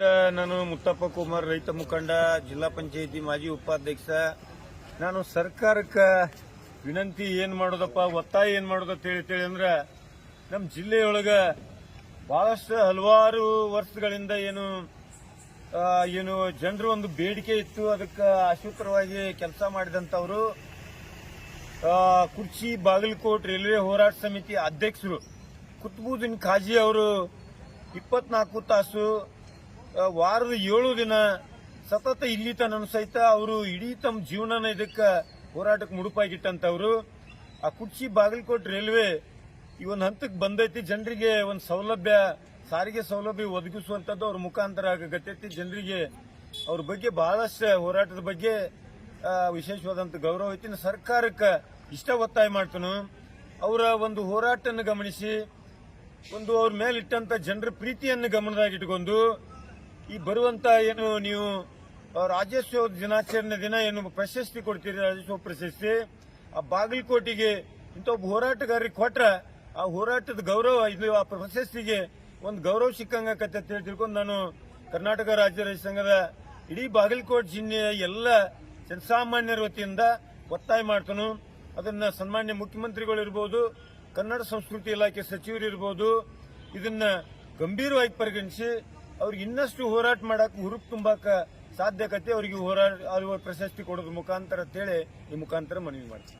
ನಾನು ಮುತ್ತಪ್ಪ ಕುಮಾರ್, ರೈತ ಮುಖಂಡ, ಜಿಲ್ಲಾ ಪಂಚಾಯತಿ ಮಾಜಿ ಉಪಾಧ್ಯಕ್ಷ. ನಾನು ಸರ್ಕಾರಕ್ಕೆ ವಿನಂತಿ ಏನು ಮಾಡೋದಪ್ಪ, ಒತ್ತಾಯ ಏನು ಮಾಡೋದಪ್ಪ ಹೇಳ್ತೇಳಿ ಹೇಳಿ ತಿಳಿ ಅಂದ್ರೆ ನಮ್ಮ ಜಿಲ್ಲೆಯೊಳಗ ಬಹಳಷ್ಟು ಹಲವಾರು ವರ್ಷಗಳಿಂದ ಏನು ಏನು ಜನರು ಒಂದು ಬೇಡಿಕೆ ಇತ್ತು, ಅದಕ್ಕೆ ಆಶುತ್ರವಾಗಿ ಕೆಲಸ ಮಾಡಿದಂಥವರು ಕುರ್ಚಿ ಬಾಗಲಕೋಟ್ ರೈಲ್ವೆ ಹೋರಾಟ ಸಮಿತಿ ಅಧ್ಯಕ್ಷರು ಕುತ್ಬುದ್ದೀನ್ ಖಾಜಿ ಅವರು ಇಪ್ಪತ್ನಾಲ್ಕು ತಾಸು ವಾರದ ಏಳು ದಿನ ಸತತ ಇಲ್ಲಿ ತನ ಸಹಿತ ಅವರು ಇಡೀ ತಮ್ಮ ಜೀವನನ ಇದಕ್ಕೆ ಹೋರಾಟಕ್ಕೆ ಮುಡುಪಾಗಿಟ್ಟಂತವ್ರು. ಆ ಕುಡ್ಚಿ ಬಾಗಲಕೋಟ್ ರೈಲ್ವೆ ಈ ಒಂದು ಹಂತಕ್ಕೆ ಬಂದೈತಿ, ಜನರಿಗೆ ಒಂದು ಸೌಲಭ್ಯ, ಸಾರಿಗೆ ಸೌಲಭ್ಯ ಒದಗಿಸುವಂತದ್ದು ಅವ್ರ ಮುಖಾಂತರ ಆಗತ್ತೈತಿ ಜನರಿಗೆ ಅವ್ರ ಬಗ್ಗೆ ಬಹಳಷ್ಟು ಹೋರಾಟದ ಬಗ್ಗೆ ವಿಶೇಷವಾದಂತ ಗೌರವ ಐತಿ. ಸರ್ಕಾರಕ್ಕೆ ಇಷ್ಟ ಒತ್ತಾಯ ಮಾಡ್ತಾನು. ಅವರ ಒಂದು ಹೋರಾಟವನ್ನು ಗಮನಿಸಿ, ಒಂದು ಅವ್ರ ಮೇಲಿಟ್ಟಂತ ಜನರ ಪ್ರೀತಿಯನ್ನು ಗಮನದಾಗಿಟ್ಕೊಂಡು ಈ ಬರುವಂತ ಏನು ನೀವು ರಾಜ್ಯೋತ್ಸವ ದಿನಾಚರಣೆ ದಿನ ಏನು ಪ್ರಶಸ್ತಿ ಕೊಡ್ತೀರಿ, ರಾಜ್ಯೋತ್ಸವ ಪ್ರಶಸ್ತಿ? ಆ ಬಾಗಲಕೋಟಿಗೆ ಇಂಥ ಒಬ್ಬ ಹೋರಾಟಗಾರರಿಗೆ ಕೊಟ್ರ ಆ ಹೋರಾಟದ ಗೌರವ, ಇದು ಆ ಪ್ರಶಸ್ತಿಗೆ ಒಂದು ಗೌರವ ಸಿಕ್ಕಂಗತ್ತೆ ಅಂತ ಹೇಳಿ ತಿಳ್ಕೊಂಡು ನಾನು ಕರ್ನಾಟಕ ರಾಜ್ಯ ರೈತ ಸಂಘದ ಇಡೀ ಬಾಗಲಕೋಟೆ ಜಿಲ್ಲೆಯ ಎಲ್ಲ ಜನಸಾಮಾನ್ಯರ ವತಿಯಿಂದ ಒತ್ತಾಯ ಮಾಡ್ತಾನು. ಅದನ್ನ ಸನ್ಮಾನ್ಯ ಮುಖ್ಯಮಂತ್ರಿಗಳು ಇರ್ಬೋದು, ಕನ್ನಡ ಸಂಸ್ಕೃತಿ ಇಲಾಖೆ ಸಚಿವರು ಇರ್ಬೋದು, ಇದನ್ನ ಗಂಭೀರವಾಗಿ ಪರಿಗಣಿಸಿ ಅವ್ರಿಗೆ ಇನ್ನಷ್ಟು ಹೋರಾಟ ಮಾಡಕ್, ಹುರುಪು ತುಂಬಾಕ ಸಾಧ್ಯಕತೆ ಅವರಿಗೆ ಹೋರಾಟ ಪ್ರಶಸ್ತಿ ಕೊಡೋದ್ರ ಮುಖಾಂತರ ಅಂತೇಳಿ ಈ ಮುಖಾಂತರ ಮನವಿ ಮಾಡ್ತೀನಿ.